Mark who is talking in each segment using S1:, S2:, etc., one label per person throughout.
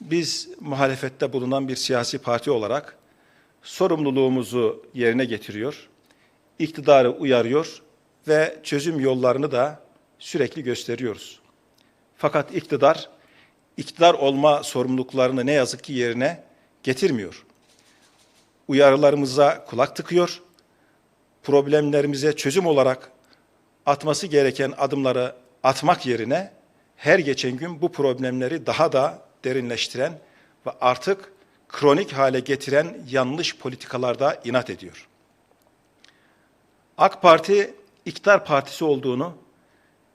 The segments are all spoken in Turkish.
S1: biz muhalefette bulunan bir siyasi parti olarak sorumluluğumuzu yerine getiriyor, iktidarı uyarıyor ve çözüm yollarını da sürekli gösteriyoruz. Fakat iktidar, iktidar olma sorumluluklarını ne yazık ki yerine getirmiyor. Uyarılarımıza kulak tıkıyor, problemlerimize çözüm olarak atması gereken adımları atmak yerine her geçen gün bu problemleri daha da derinleştiren ve artık kronik hale getiren yanlış politikalarda inat ediyor. AK Parti iktidar partisi olduğunu,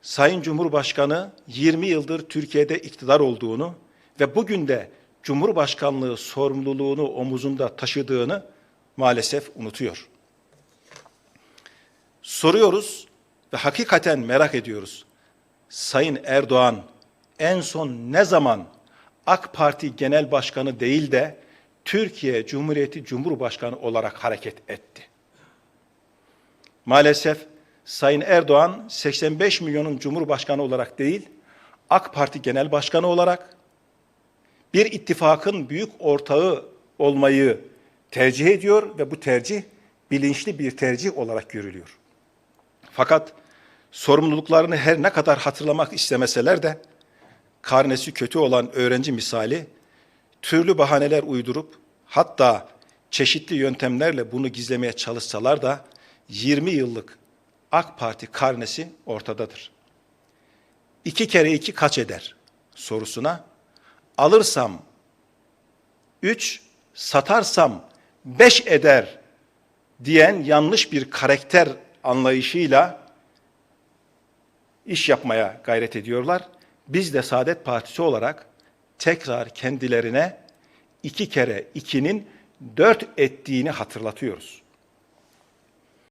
S1: Sayın Cumhurbaşkanı 20 yıldır Türkiye'de iktidar olduğunu ve bugün de Cumhurbaşkanlığı sorumluluğunu omuzunda taşıdığını maalesef unutuyor. Soruyoruz ve hakikaten merak ediyoruz. Sayın Erdoğan en son ne zaman AK Parti Genel Başkanı değil de Türkiye Cumhuriyeti Cumhurbaşkanı olarak hareket etti? Maalesef Sayın Erdoğan 85 milyonun Cumhurbaşkanı olarak değil, AK Parti Genel Başkanı olarak bir ittifakın büyük ortağı olmayı tercih ediyor ve bu tercih bilinçli bir tercih olarak görülüyor. Fakat sorumluluklarını her ne kadar hatırlamak istemeseler de karnesi kötü olan öğrenci misali türlü bahaneler uydurup hatta çeşitli yöntemlerle bunu gizlemeye çalışsalar da 20 yıllık AK Parti karnesi ortadadır. İki kere iki kaç eder sorusuna alırsam üç, satarsam beş eder diyen yanlış bir karakter anlayışıyla iş yapmaya gayret ediyorlar. Biz de Saadet Partisi olarak tekrar kendilerine iki kere ikinin dört ettiğini hatırlatıyoruz.